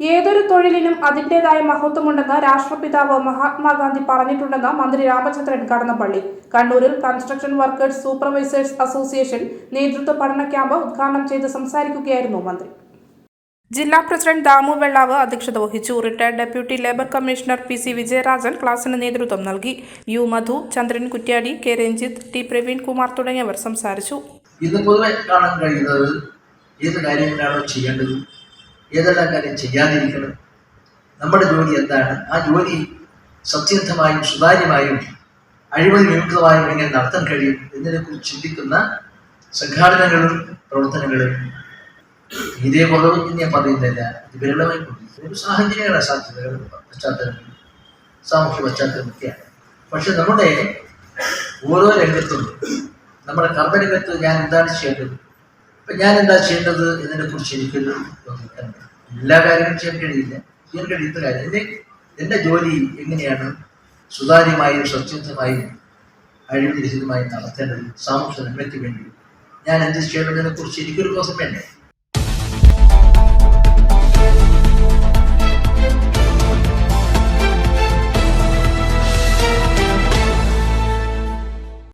ഏതൊരു തൊഴിലിനും അതിന്റേതായ മഹത്വമുണ്ടെന്ന് രാഷ്ട്രപിതാവ് മഹാത്മാഗാന്ധി പറഞ്ഞിട്ടുണ്ടെന്ന് മന്ത്രി രാമചന്ദ്രൻ കടന്നപ്പള്ളി. കണ്ണൂരിൽ കൺസ്ട്രക്ഷൻ വർക്കേഴ്സ് സൂപ്പർവൈസേഴ്സ് അസോസിയേഷൻ നേതൃത്വ പഠന ക്യാമ്പ് ഉദ്ഘാടനം ചെയ്ത് സംസാരിക്കുകയായിരുന്നു മന്ത്രി. ജില്ലാ പ്രസിഡന്റ് ദാമു വെള്ളാവ് അധ്യക്ഷത വഹിച്ചു. Retired deputy labour commissioner P C Vijayarajan ക്ലാസിന് നേതൃത്വം നൽകി. U Madhu Chandran Kuttiadi K Ranjith T Praveen Kumar തുടങ്ങിയവർ സംസാരിച്ചു. ഇത് പൊതുവെ കാണാൻ കഴിയുന്നത് ഏത് കാര്യങ്ങളാണോ ചെയ്യേണ്ടത്? ഏതെല്ലാം കാര്യം ചെയ്യാതിരിക്കണം? നമ്മുടെ ജോലി എന്താണ്? ആ ജോലി സത്യസന്ധമായും സുതാര്യമായും അഴിമതി വിമുക്തമായും എങ്ങനെ നടത്താൻ കഴിയും എന്നതിനെക്കുറിച്ച് ചിന്തിക്കുന്ന സംഘാടനങ്ങളും പ്രവർത്തനങ്ങളും ഇതേ കുറവ് ഞാൻ പറയുന്നില്ല. ഇത് വിരളമായി കൊണ്ടിരിക്കുന്നു സാഹചര്യങ്ങളെ സാധ്യതകൾ പശ്ചാത്തലം സാമൂഹ്യ പശ്ചാത്തലമൊക്കെയാണ് പക്ഷെ നമ്മുടെ ഓരോ രംഗത്തും നമ്മുടെ കർമ്മരംഗത്ത് ഞാൻ എന്താണ് ചെയ്യേണ്ടത്? ഇപ്പം ഞാൻ എന്താ ചെയ്യേണ്ടത് എന്നതിനെക്കുറിച്ച് എനിക്കൊരു തോന്നിയിട്ടുണ്ട് എല്ലാ കാര്യങ്ങളും ചെയ്യാൻ കഴിയില്ല. ചെയ്യാൻ കഴിയുന്ന കാര്യം. എന്റെ എന്റെ ജോലി എങ്ങനെയാണ്? സുതാര്യമായും സ്വച്ഛമായും അഴിമതിരഹിതമായും നടത്തേണ്ടത് സാമൂഹ്യ നന്മയ്ക്ക് വേണ്ടി ഞാൻ എന്ത് ചെയ്യണമെന്നതിനെക്കുറിച്ച് എനിക്കൊരു ദിവസം വേണ്ടേ?